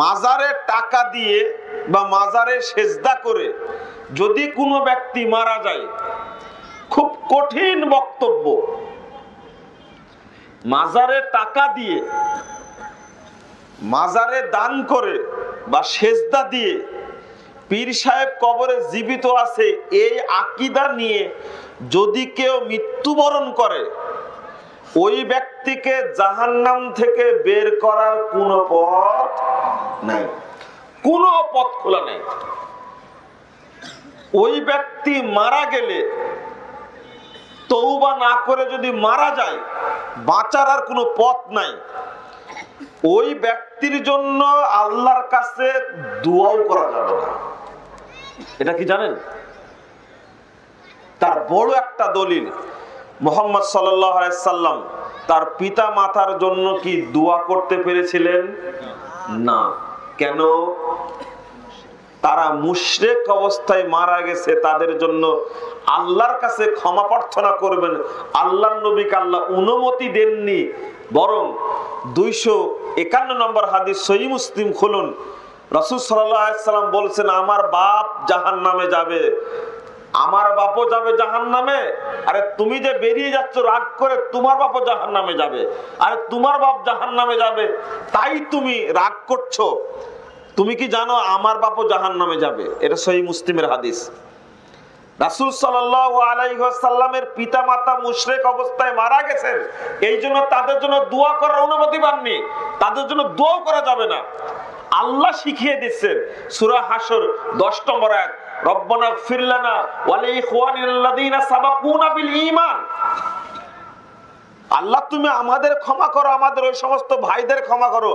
মাজারে টাকা দিয়ে বা মাজারে সেজদা করে যদি কোনো ব্যক্তি মারা যায়, খুব কঠিন বক্তব্য। মাজারে টাকা দিয়ে, মাজারে দান করে বা সেজদা দিয়ে পীর সাহেব কবরে জীবিত আছে, এই আকিদা নিয়ে যদি কেউ মৃত্যুবরণ করে, ওই ব্যক্তিকে জাহান্নাম থেকে বের করার কোনো পথ নাই। কোনো পথ খোলা নেই। ওই ব্যক্তি মারা গেলে তৌবা না করে যদি মারা যায়, বাঁচার আর কোনো পথ নাই। ওই ব্যক্তির জন্য আল্লাহর কাছে দোয়াও করা যাবে না। এটা কি জানেন? তার বড় একটা দলিল। মোহাম্মদ সাল্লাম তার পিতা মাতার জন্য কি দোয়া করতে পেরেছিলেন? না। কেন? তারা মুশরেক অবস্থায় মারা গেছে, তাদের জন্য আল্লাহর কাছে ক্ষমা প্রার্থনা করবেন। আল্লাহ নবীকে আল্লাহ অনুমতি দেননি। বরং দুইশো একান্ন নম্বর হাদিস সহি মুসলিম খুলুন। রসুল সাল্লাম বলছেন, আমার বাপ জাহান নামে যাবে। আমার বাপও যাবে জাহান নামে আরে তুমি যে বেরিয়ে যাচ্ছ, রাগ করে তোমার বাপও জাহান নামে যাবে। আরে তোমার বাপ জাহান নামে যাবে, তাই তুমি রাগ করছ। তুমি কি জানো আমার বাপও জাহান নামে যাবে? এটা সহি মুসলিমের হাদিস। পিতা মাতা মুশরেক অবস্থায় মারা গেছেন। এই জন্য তাদের জন্য দোয়া করার অনুমতি তাদের জন্য করা যাবে না। আল্লাহ শিখিয়ে দিচ্ছেন। সুরা হাসর দশ নম্বর এক রব্বানা সাবাকুনা বিল ঈমান। আল্লাহ তুমি আমাদের ক্ষমা করো, আমাদের ওই সমস্ত ভাইদের ক্ষমা করো।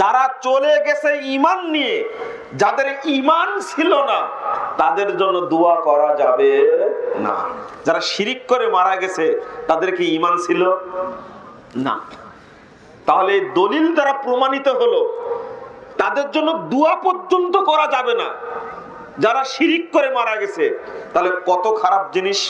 যারা চলে গেছে ইমান নিয়ে, যাদের ইমান ছিল না, তাদের জন্য দোয়া করা যাবে না। যারা শিরিক করে মারা গেছে, তাদের কি ইমান ছিল? না। তাহলে দলিল দ্বারা প্রমাণিত হলো, তাদের জন্য দোয়া পর্যন্ত করা যাবে না। যারা শিরিক করে মারা গেছে তাহলে কত খারাপ জিনিস?